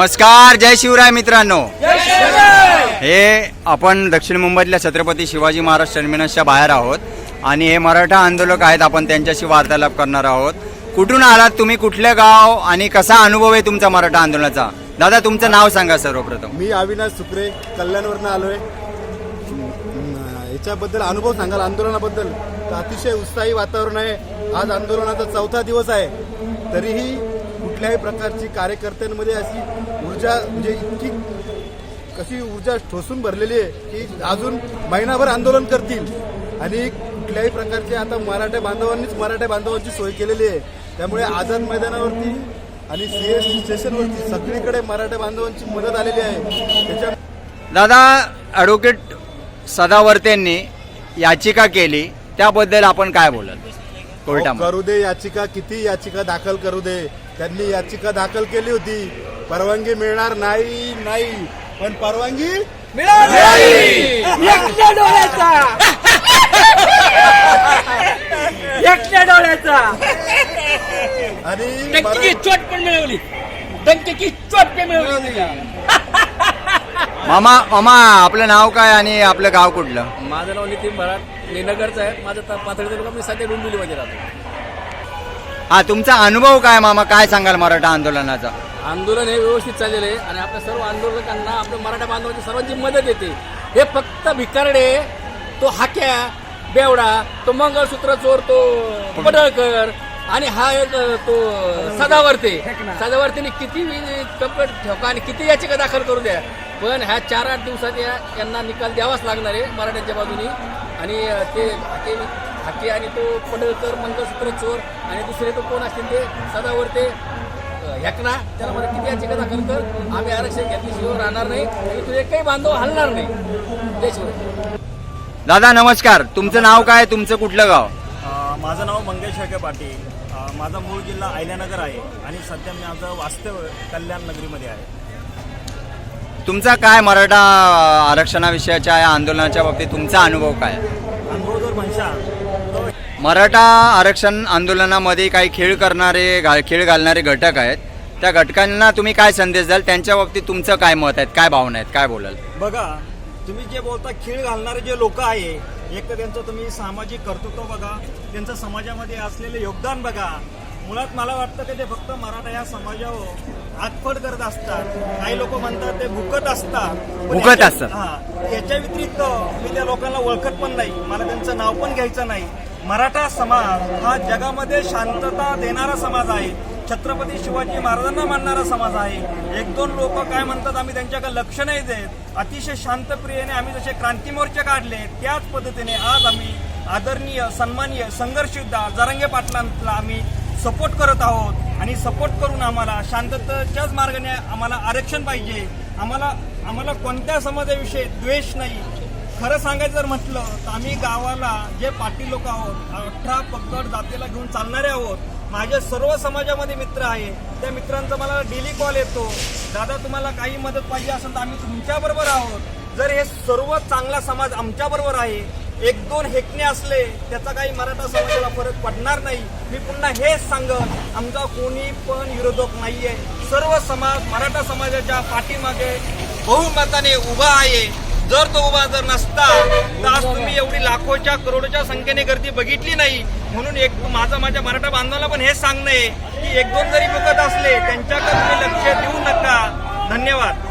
नमस्कार जय शिवराय मित्रांनो. हे आपण दक्षिण मुंबईतल्या छत्रपती शिवाजी महाराज टर्मिनसच्या बाहेर आहोत आणि हे मराठा आंदोलक आहेत आपण त्यांच्याशी वार्तालाप करणार आहोत. कुठून आलात तुम्ही कुठलं गाव आणि कसा अनुभव आहे तुमचा मराठा आंदोलनाचा? दादा तुमचं नाव सांगा सर्वप्रथम. मी अविनाश सुकरे कल्याणवरनं आलोय. याच्याबद्दल अनुभव सांगाल आंदोलनाबद्दल? तर अतिशय उत्साही वातावरण आहे. आज आंदोलनाचा चौथा दिवस आहे. तरीही कुठल्याही प्रकारची कार्यकर्त्यांमध्ये अशी ऊर्जा म्हणजे इतकी कशी ऊर्जा ठोसून भरलेली आहे की अजून महिनाभर आंदोलन करतील. आणि कुठल्याही प्रकारचे आता मराठा बांधवांनीच मराठा बांधवांची सोय केलेली आहे. त्यामुळे आझाद मैदानावरती आणि सी एस स्टेशनवरती सगळीकडे मराठा बांधवांची मदत आलेली आहे. त्याच्या दादा ॲडव्होकेट सदावर्तेंनी याचिका केली. त्याबद्दल आपण काय कोर्टामध्ये. करू दे याचिका किती याचिका दाखल करू दे. त्यांनी याचिका दाखल केली होती. परवानगी मिळणार नाही नाही. पण परवानगी एकट्या डोळ्याचा! एकट्या डोळ्याचा! आणि डंकी मरा- चोट पण मिळवली. डंकी चोट पण मिळवली. मामा मामा आपलं नाव काय आणि आपलं गाव कुठलं? माझं नाव नितीन भराट मी नगरचं आहे. माझं पाथर्डी तालुका मी सध्या डोंबिवलीमध्ये राहतो. हा तुमचा अनुभव काय मामा? काय सांगाल मराठा आंदोलनाचा? आंदोलन हे व्यवस्थित चाललेलं आहे आणि आपल्या सर्व आंदोलकांना आपल्या मराठा बांधवांची सर्वांची मदत येते. हे फक्त भिकारडे तो हाक्या बेवडा तो मंगळसूत्र चोर तो पडळकर आणि हा एक तो सदावर्ते. सदावर्तीने किती कंप्लेंट ठेवका आणि किती याचिका दाखल करू द्या. पण ह्या चार आठ दिवसात यांना निकाल द्यावाच लागणार आहे मराठ्यांच्या बाजूनी. आणि ते ते हाके आणि तो पडळकर मंगळसूत्र चोर आणि दुसरे तो कोण असतील ते? सदावर्ते ह्याकना त्याला मला किती याचिका दाखल कर. आम्ही आरक्षण घेतल्याशिवाय राहणार नाही. आणि तुझे काही बांधव हलणार नाही. त्याशिवाय दादा नमस्कार. तुमचं नाव काय? तुमचं कुठलं गाव? माझं नाव मंगेश शेळके पाटील. माझा मूळ जिल्हा अहिल्यानगर आहे आणि सध्या मी माझं वास्तव कल्याण नगरीमध्ये आहे. तुमचा काय मराठा आरक्षणाविषयाच्या या आंदोलनाच्या बाबतीत तुमचा अनुभव काय अनुभव जर म्हणशाल तो मराठा आरक्षण आंदोलनामध्ये काही खेळ करणारे घा खेळ घालणारे घटक आहेत. त्या घटकांना तुम्ही काय संदेश द्याल? त्यांच्या बाबतीत तुमचं काय मत आहेत काय भावना आहेत? काय बोलाल? बघा तुम्ही जे बोलता खीळ घालणारे जे लोक आहे एक तर त्यांचं तुम्ही सामाजिक कर्तृत्व बघा त्यांचं समाजामध्ये असलेलं योगदान बघा. मुळात मला वाटतं की ते फक्त मराठा या समाजावर आतफड करत असतात. काही लोक म्हणतात ते भुकत असतात. भुकत असतात. हा याच्या व्यतिरिक्त मी त्या लोकांना ओळखत पण नाही. मला त्यांचं नाव पण घ्यायचं नाही. मराठा समाज हा जगामध्ये शांतता देणारा समाज आहे. छत्रपती शिवाजी महाराजांना मानणारा समाज आहे. एक दोन लोक काय म्हणतात आम्ही त्यांच्याकडे लक्ष नाही देत. अतिशय शांतप्रियेने आम्ही जसे क्रांती मोर्चे काढले त्याच पद्धतीने आज आम्ही आदरणीय सन्मानीय संघर्ष युद्धा जरंगे पाटलांना आम्ही सपोर्ट करत आहोत. आणि सपोर्ट करून आम्हाला शांततेच्याच मार्गाने आम्हाला आरक्षण पाहिजे. आम्हाला आम्हाला कोणत्या समाजाविषयी द्वेष नाही खरं सांगायचं जर म्हटलं तर आम्ही गावाला जे पाटील लोक आहोत अठरा पगड जातीला घेऊन चालणारे आहोत माझे सर्व समाजामध्ये मित्र आहे. त्या मित्रांचा मला डेली कॉल येतो. दादा तुम्हाला काही मदत पाहिजे असेल तर आम्ही तुमच्याबरोबर आहोत. जर हे सर्व चांगला समाज आमच्याबरोबर आहे एक दोन हेकणे असले त्याचा काही मराठा समाजाला फरक पडणार नाही. मी पुन्हा हेच सांगत आमचा कोणी पण विरोधक नाहीये. सर्व समाज मराठा समाजाच्या पाठीमागे बहुमताने उभा आहे. जर तो उभा जर नसता तर आज तुम्ही एवढी लाखोच्या करोडोच्या संख्येने गर्दी बघितली नाही. म्हणून एक माझं माझ्या मराठा बांधवाला पण हे सांगणं आहे की एक दोन जरी मुकत असले त्यांच्याकडे तुम्ही लक्ष देऊ नका. धन्यवाद.